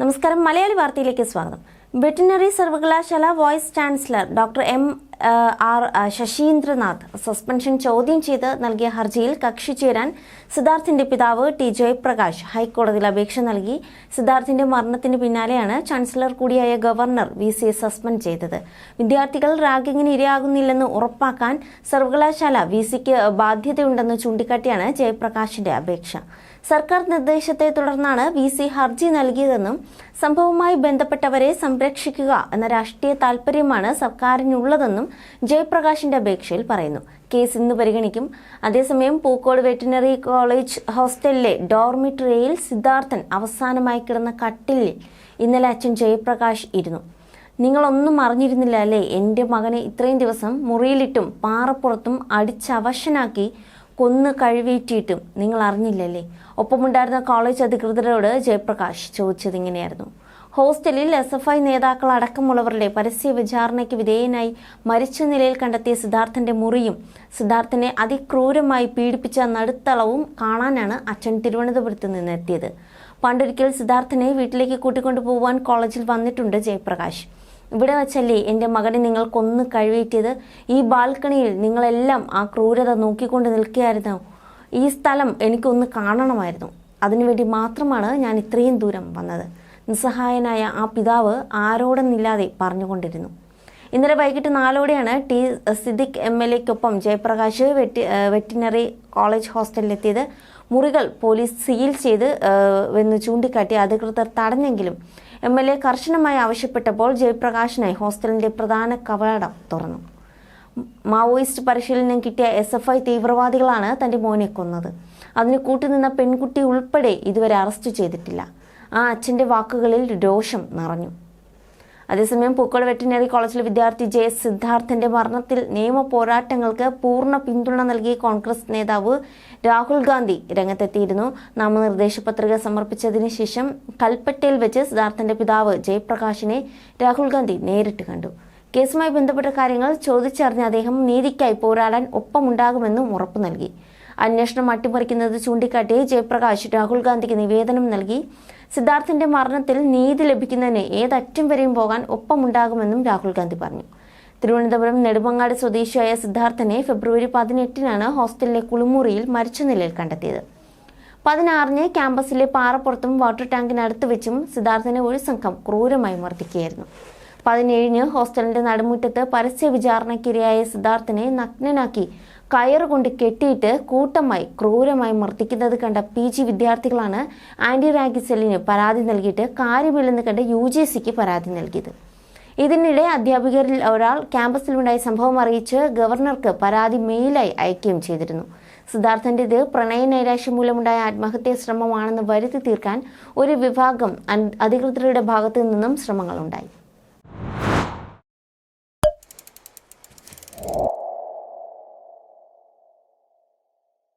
നമസ്കാരം. മലയാളി വാർത്തയിലേക്ക് സ്വാഗതം. വെറ്റിനറി സർവകലാശാല vice chancellor doctor M R Sasindranath suspension ചോദ്യം ചെയ്ത് നൽകിയ ഹർജിയിൽ കക്ഷി ചേരാൻ സിദ്ധാർത്ഥിന്റെ പിതാവ് ടി ജയപ്രകാശ് ഹൈക്കോടതിയിൽ അപേക്ഷ നൽകി. സിദ്ധാർത്ഥിന്റെ മരണത്തിന് പിന്നാലെയാണ് ചാൻസലർ കൂടിയായ ഗവർണർ വി സസ്പെൻഡ് ചെയ്തത്. വിദ്യാർത്ഥികൾ റാഗിങ്ങിന് ഇരയാകുന്നില്ലെന്ന് ഉറപ്പാക്കാൻ സർവകലാശാല വി സിക്ക് ബാധ്യതയുണ്ടെന്ന് ചൂണ്ടിക്കാട്ടിയാണ് ജയപ്രകാശിന്റെ അപേക്ഷ. സർക്കാർ നിർദ്ദേശത്തെ തുടർന്നാണ് വി സി ഹർജി നൽകിയതെന്നും സംഭവവുമായി ബന്ധപ്പെട്ടവരെ സംരക്ഷിക്കുക എന്ന രാഷ്ട്രീയ താൽപര്യമാണ് സർക്കാരിനുള്ളതെന്നും ജയപ്രകാശിന്റെ അപേക്ഷയിൽ പറയുന്നു. കേസ് ഇന്ന് പരിഗണിക്കും. അതേസമയം പൂക്കോട് വെറ്റിനറി കോളേജ് ഹോസ്റ്റലിലെ ഡോർമിറ്ററിയിൽ സിദ്ധാർത്ഥൻ അവസാനമായി കിടന്ന കട്ടിലിൽ ഇന്നലെ അച്ഛൻ ജയപ്രകാശ് ഇരുന്നു. നിങ്ങളൊന്നും അറിഞ്ഞിരുന്നില്ല അല്ലേ? എന്റെ മകനെ ഇത്രയും ദിവസം മുറിയിലിട്ടും പാറപ്പുറത്തും അടിച്ചവശനാക്കി കൊന്ന് കഴിവേറ്റിയിട്ടും നിങ്ങൾ അറിഞ്ഞില്ലല്ലേ? ഒപ്പമുണ്ടായിരുന്ന കോളേജ് അധികൃതരോട് ജയപ്രകാശ് ചോദിച്ചത് ഇങ്ങനെയായിരുന്നു. ഹോസ്റ്റലിൽ എസ് എഫ് ഐ നേതാക്കൾ അടക്കമുള്ളവരുടെ പരസ്യ വിചാരണയ്ക്ക് വിധേയനായി മരിച്ച നിലയിൽ കണ്ടെത്തിയ സിദ്ധാർത്ഥന്റെ മുറിയും സിദ്ധാർത്ഥനെ അതിക്രൂരമായി പീഡിപ്പിച്ച നടുത്തളവും കാണാനാണ് അച്ഛൻ തിരുവനന്തപുരത്ത് നിന്നെത്തിയത്. പണ്ടൊരിക്കൽ സിദ്ധാർത്ഥനെ വീട്ടിലേക്ക് കൂട്ടിക്കൊണ്ടു പോകുവാൻ കോളേജിൽ വന്നിട്ടുണ്ട് ജയപ്രകാശ്. ഇവിടെ വച്ചല്ലേ എന്റെ മകനെ നിങ്ങൾ കൊന്ന് കഴിവേറ്റിയത് ഈ ബാൽക്കണിയിൽ നിങ്ങളെല്ലാം ആ ക്രൂരത നോക്കിക്കൊണ്ട് നിൽക്കുകയായിരുന്നു. ഈ സ്ഥലം എനിക്കൊന്ന് കാണണമായിരുന്നു. അതിനുവേണ്ടി മാത്രമാണ് ഞാൻ ഇത്രയും ദൂരം വന്നത്. നിസ്സഹായനായ ആ പിതാവ് ആരോടെന്നില്ലാതെ പറഞ്ഞുകൊണ്ടിരുന്നു. ഇന്നലെ വൈകിട്ട് നാലോടെയാണ് ടി സിദ്ദിഖ് എം എൽ എക്കൊപ്പം ജയപ്രകാശ് വെറ്റി വെറ്റിനറി കോളേജ് ഹോസ്റ്റലിലെത്തിയത്. മുറികൾ പോലീസ് സീൽ ചെയ്ത് എന്ന് ചൂണ്ടിക്കാട്ടി അധികൃതർ തടഞ്ഞെങ്കിലും എം എൽ എ കർശനമായി ആവശ്യപ്പെട്ടപ്പോൾ ജയപ്രകാശിനായി ഹോസ്റ്റലിന്റെ പ്രധാന കവാടം തുറന്നു. മാവോയിസ്റ്റ് പരിശീലനം കിട്ടിയ എസ് എഫ് ഐ തീവ്രവാദികളാണ് തന്റെ മോനെ കൊന്നത്. അതിന് കൂട്ടുനിന്ന പെൺകുട്ടി ഉൾപ്പെടെ ഇതുവരെ അറസ്റ്റ് ചെയ്തിട്ടില്ല. ആ അച്ഛന്റെ വാക്കുകളിൽ രോഷം നിറഞ്ഞു. അതേസമയം പൂക്കോട് വെറ്റിനറി കോളേജിലെ വിദ്യാർത്ഥി ജെ സിദ്ധാർത്ഥന്റെ മരണത്തിൽ നിയമ പോരാട്ടങ്ങൾക്ക് പൂർണ പിന്തുണ നൽകി കോൺഗ്രസ് നേതാവ് രാഹുൽ ഗാന്ധി രംഗത്തെത്തിയിരുന്നു. നാമനിർദ്ദേശ പത്രിക സമർപ്പിച്ചതിന് ശേഷം കൽപ്പറ്റയിൽ വെച്ച് സിദ്ധാർത്ഥന്റെ പിതാവ് ജയപ്രകാശിനെ രാഹുൽ ഗാന്ധി നേരിട്ട് കണ്ടു. കേസുമായി ബന്ധപ്പെട്ട കാര്യങ്ങൾ ചോദിച്ചറിഞ്ഞ അദ്ദേഹം നീതിക്കായി പോരാടാൻ ഒപ്പമുണ്ടാകുമെന്നും ഉറപ്പു നൽകി. അന്വേഷണം അട്ടിമറിക്കുന്നത് ചൂണ്ടിക്കാട്ടി ജയപ്രകാശ് രാഹുൽ ഗാന്ധിക്ക് നിവേദനം നൽകി. സിദ്ധാർത്ഥന്റെ മരണത്തിൽ നീതി ലഭിക്കുന്നതിന് ഏതറ്റം വരെയും പോകാൻ ഒപ്പമുണ്ടാകുമെന്നും രാഹുൽ ഗാന്ധി പറഞ്ഞു. തിരുവനന്തപുരം നെടുമങ്ങാട് സ്വദേശിയായ സിദ്ധാർത്ഥനെ ഫെബ്രുവരി പതിനെട്ടിനാണ് ഹോസ്റ്റലിലെ കുളിമുറിയിൽ മരിച്ച നിലയിൽ കണ്ടെത്തിയത്. പതിനാറിന് ക്യാമ്പസിലെ പാറപ്പുറത്തും വാട്ടർ ടാങ്കിനടുത്ത് വെച്ചും സിദ്ധാർത്ഥനെ ഒരു സംഘം ക്രൂരമായി മർദ്ദിക്കുകയായിരുന്നു. പതിനേഴിന് ഹോസ്റ്റലിന്റെ നടുമുറ്റത്ത് പരസ്യ വിചാരണയ്ക്കിരയായ സിദ്ധാർത്ഥനെ നഗ്നനാക്കി കയറുകൊണ്ട് കെട്ടിയിട്ട് കൂട്ടമായി ക്രൂരമായി മർദ്ദിക്കുന്നത് കണ്ട പി ജി വിദ്യാർത്ഥികളാണ് ആന്റി റാഗി സെല്ലിന് പരാതി നൽകിയിട്ട് കാര്യമില്ലെന്ന് കണ്ട് യു ജി സിക്ക് പരാതി നൽകിയത്. ഇതിനിടെ അധ്യാപകരിൽ ഒരാൾ ക്യാമ്പസിലുണ്ടായ സംഭവം അറിയിച്ച് ഗവർണർക്ക് പരാതി മെയിലായി അയക്കുകയും ചെയ്തിരുന്നു. സിദ്ധാർത്ഥന്റെത് പ്രണയ നൈരാശ്യം മൂലമുണ്ടായ ആത്മഹത്യാ ശ്രമമാണെന്ന് വരുത്തി തീർക്കാൻ ഒരു വിഭാഗം അധികൃതരുടെ ഭാഗത്തു നിന്നും ശ്രമങ്ങളുണ്ടായി.